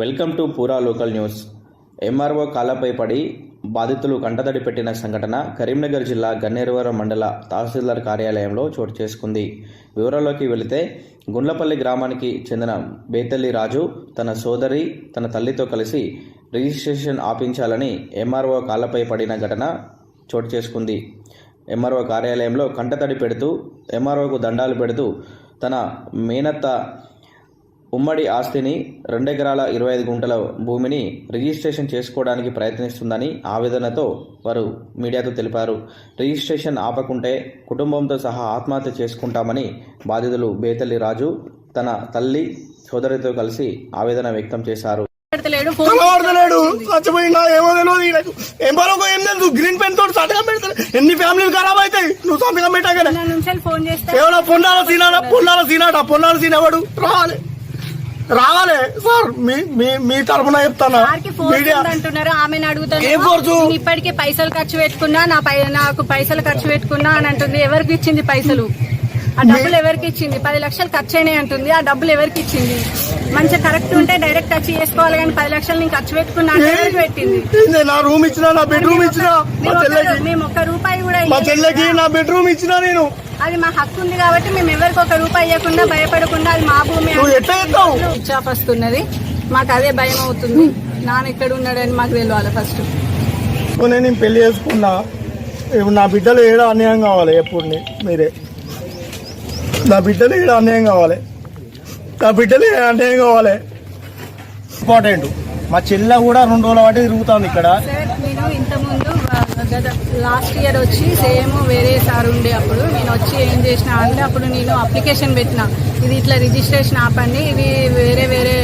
Welcome to Poora local news. MRO కాలపై పడి బాధితులు కంటతడి పెట్టిన సంఘటన కరీంనగర్ జిల్లా గన్నేరువరం మండల తహసీల్దార్ కార్యాలయంలో చోటు చేసుకుంది. వివరాల్లోకి వెళితే గుండ్లపల్లి గ్రామానికి చెందిన బేతల్లి రాజు తన సోదరి తన తల్లితో కలిసి రిజిస్ట్రేషన్ ఆపించాలని ఎంఆర్ఓ కాలపై పడిన ఘటన చోటు చేసుకుంది. ఎంఆర్ఓ కార్యాలయంలో కంటతడి పెడుతూ ఎంఆర్ఓకు దండాలు పెడుతూ తన మేనత్త ఉమ్మడి ఆస్తిని రెండెకరాల ఇరవై ఐదు గుంటల భూమిని రిజిస్ట్రేషన్ చేసుకోవడానికి ప్రయత్నిస్తుందని ఆవేదనతో వారు మీడియాతో తెలిపారు. రిజిస్ట్రేషన్ ఆపకుంటే కుటుంబంతో సహా ఆత్మహత్య చేసుకుంటామని బాధితులు బేతల్లి రాజు తన తల్లి సోదరితో కలిసి ఆవేదన వ్యక్తం చేశారు. గ్రీన్ పెన్ తోటి సంతకం పెడతాడు ఎన్ని ఫ్యామిలీలు ఖరాబ్ అవుతాయి నువ్వు సంతకం చేస్తే ఏమన్నా పొన్నాల సీనాడా? పొన్నాల సీనాడా? పొన్నాల సీన్ ఎవడు? రావాలి రావాలి. సార్ మీ మీ మీ తరఫున చెప్తానా. అంటున్నారు ఆమెను అడుగుతాను. ఇప్పటికే పైసలు ఖర్చు పెట్టుకున్నా నా పై నాకు పైసలు ఖర్చు పెట్టుకున్నా అని అంటుంది. ఎవరికి ఇచ్చింది పైసలు? ఆ డబ్బులు ఎవరికి ఇచ్చింది? పది లక్షలు ఖర్చు అయినాయి అంటుంది. ఆ డబ్బులు ఎవరికి ఇచ్చింది? మంచిగా కరెక్ట్ ఉంటే డైరెక్ట్ ఖర్చు చేసుకోవాలి కానీ పది లక్షలు నేను ఖర్చు పెట్టుకున్నా పెట్టింది? నా రూమ్ ఇచ్చినా నా బెడ్రూమ్ ఇచ్చినా? మేము ఒక్క- రూపాయి కూడా మా చెల్లెకి. నా బెడ్రూమ్ ఇచ్చినా నేను? అది మా హక్కు ఉంది కాబట్టి మేము ఎవరికి ఒక రూపాయి ఇవ్వకుండా భయపడకుండా అది మా భూమి చేస్తావు ఉచ్చాఫ్ వస్తున్నది మాకు అదే భయం అవుతుంది. నాన్న ఎక్కడ ఉన్నాడని మాకు తెలియాలి ఫస్ట్ నేను పెళ్ళి చేసుకున్నా. ఇప్పుడు నా బిడ్డలు ఏడా అన్యాయం కావాలి ఎప్పుడు మీరే. నా బిడ్డలు ఏడా అన్యాయం కావాలి? నా బిడ్డలు అన్యాయం కావాలి? ఇంపార్టెంట్. మా చెల్లె కూడా రెండు రోజుల పాటు తిరుగుతుంది ఇక్కడ. నేను ఇంతకుముందు గత లాస్ట్ ఇయర్ వచ్చి సేమ్ వేరే సార్ ఉండే అప్పుడు. నేను వచ్చి ఏం చేసిన అంటే అప్పుడు నేను అప్లికేషన్ పెట్టిన. ఇది ఇట్లా రిజిస్ట్రేషన్ ఆపండి ఇది వేరే వేరే